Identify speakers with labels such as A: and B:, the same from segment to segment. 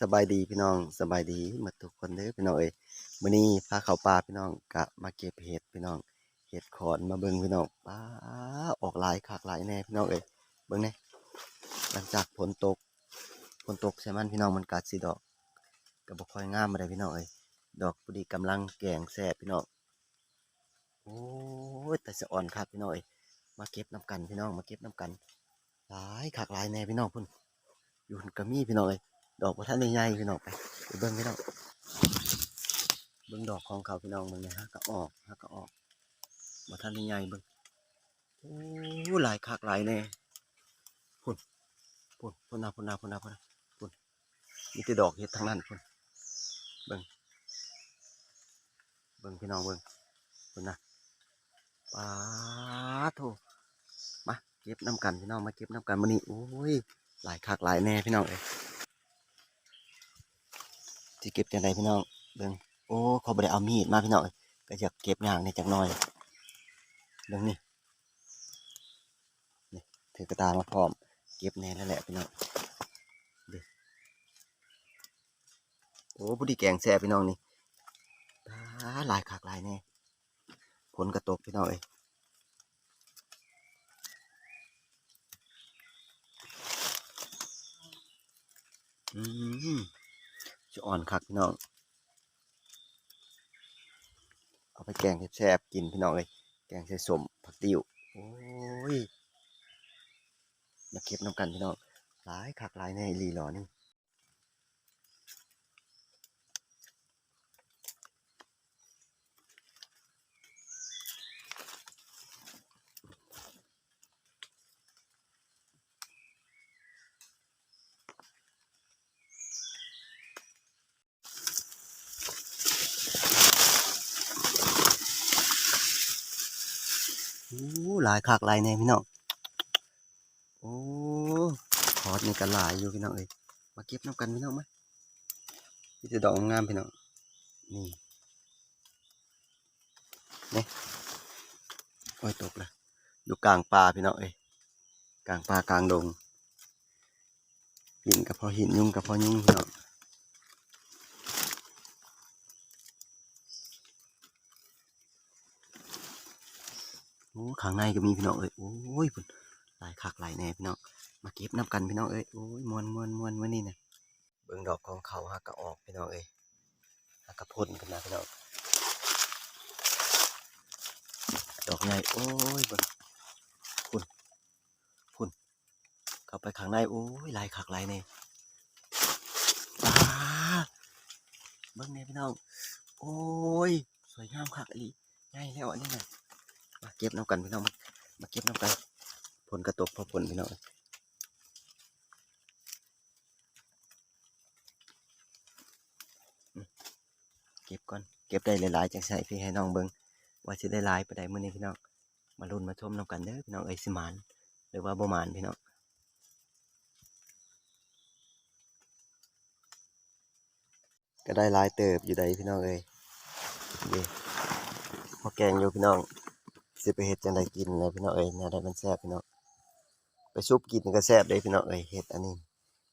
A: สบายดีพี่น้องสบายดีมาทุกคนเด้อพี่น้องเอ้ยมื้อนี้พาเข้าป่าพี่น้องกะมาเก็บเห็ดพี่น้องเห็ดขอนมาเบิ่งพี่น้องป้าออกหลายคักหลายแน่พี่น้องเอ้ยเบิ่งแน่หลังจากฝนตกฝนตกใช่มันพี่น้องมันกัดสิดอกก็บ่ค่อยงามบ่ได้พี่น้องเอ้ยดอกพอดีกำลังแกงแซ่บพี่น้องโอ้ยแต่สะอ่อนคักพี่น้องเอ้ยมาเก็บน้ำกันพี่น้องมาเก็บน้ำกันหลายคักหลายแน่พี่น้องพุ่นอยู่หุ่นกะมีพี่น้องเอ้ย ดอกบ่ทันใหญ่พี่น้องไปเบิ่งพี่น้องเบิ่งดอกของเขาพี่น้องเบิ่งนะฮะก็ออกฮะก็ออกบ่ทันใหญ่เบิ่งโอ้หลายคักหลายแน่พุ่นพุ่นพุ่นนะพุ่นนะพุ่นนะพุ่นนะพุ่นมีแต่ดอกเห็ดทั้งนั้นพุ่นเบิ่งเบิ่งพี่น้องเบิ่งพุ่นนะปาโถมาเก็บน้ำกันพี่น้องมาเก็บน้ำกันมื้อนี้โอ้ยหลายคักหลายแน่พี่น้องเอ้ ยสิเก็บจังไดพี่น้องเบิ่งโอ้เขาบ่ได้เอามีดมาพี่น้องก็อยากเก็บอย่างนี่จักหน่อยเบิ่งนี่นี่ถือกระตามาพร้อม เก็บแน่แล้วแหละพี่น้องโอ้ผู้ดีแกงแซ่พี่น้องนี่ตาหลายคักหลายแน่ฝนกระตกพี่น้องเอ้ยอืม จะอ่อนคักพี่น้อง เอาไปแกงแซ่บๆกินพี่น้องเลยแกงใส่สมผักติ้วโอ้ยมาเก็บน้ำกันพี่น้องหลายคักหลายในรีหลอนี่ โอ้ หลายคักหลายในพี่น้องโอ้คอร์ดนี่ก็หลายอยู่พี่น้องเอ้ยมาเก็บน้ำกันพี่น้องไหมนี่จะดอกงามพี่น้องนี่นี่โอ้ยตกละอยู่กลางป่าพี่น้องเอ้ยกลางป่ากลางดงหินกับพอหินยุ่งกับพอยุ่งพี่น้อง โอ้ข้างในก็มีพี่น้องเอ้ยโอ้ยหลายคักหลายแน่พี่น้องมาเก็บน้ำกันพี่น้องเอ้ยโอ้ยมวนมวนมวนมื่อนี้นะเบิ่งดอกของเขาฮักก็ออกพี่น้องเอ้ยฮักก็พ่นกันนะพี่น้องดอกใหญ่โอ้ยบนพุ่นพุ่นเข้าไปข้างในโอ้ยหลายคักหลายแน่ป้าเบิ่งเนี่ยพี่น้องโอ้ยสวยงามคักอีหลีใหญ่แล้วอันนี้นะม เก็บน้ำกันพี่น้องมาเก็บน้ำกันผลกระตกพอผลพี่น้องเก็บก่อนเก็บได้หลายๆจังใส่พี่ให้น้องเบิ้งว่าจะได้หลายไปได้เมื่อนี้พี่น้องมาลุ้นมาชมน้ำกันเด้อพี่น้องเอ้ยสิมานหรือว่าบ่มานพี่น้องก็ได้ลายเติบอยู่ใดพี่น้องเอ้ยเด้พอแกงอยู่พี่น้อง สิไปเฮ็ดจังไดกินเลยพี่น้องเอ้ยแนวใดมันแซ่บพี่น้องไปซุปกินก็แซ่บเด้พี่น้องเอ้ยเฮ็ดอันนี้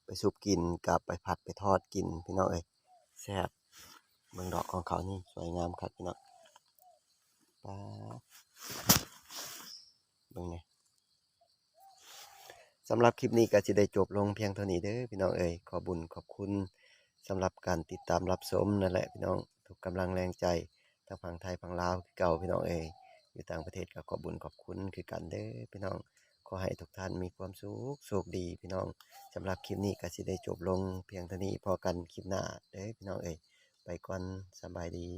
A: ไปซุปกินกับไปผัดไปทอดกินพี่น้องเอ้ยแซ่บเบิ่งดอกของเขานี่สวยงามครับพี่น้องป๊าบเบิ่งนี่สำหรับคลิปนี้ก็สิได้จบลงเพียงเท่านี้เด้อพี่น้องเอ้ยขอบุญขอบคุณสำหรับการติดตามรับชมนั่นแหละพี่น้องทุกกำลังแรงใจทั้งฝั่งไทยฝั่งลาวเก่าพี่น้องเอ้ย อยู่ต่างประเทศก็ขอบุญขอบคุณคือกันเด้อพี่น้องขอให้ทุกท่านมีความสุขสุขดีพี่น้องสำหรับคลิปนี้ก็สิได้จบลงเพียงเท่านี้พอกันคลิปหน้าเด้อพี่น้องเอ้ยไปก่อนสบายดี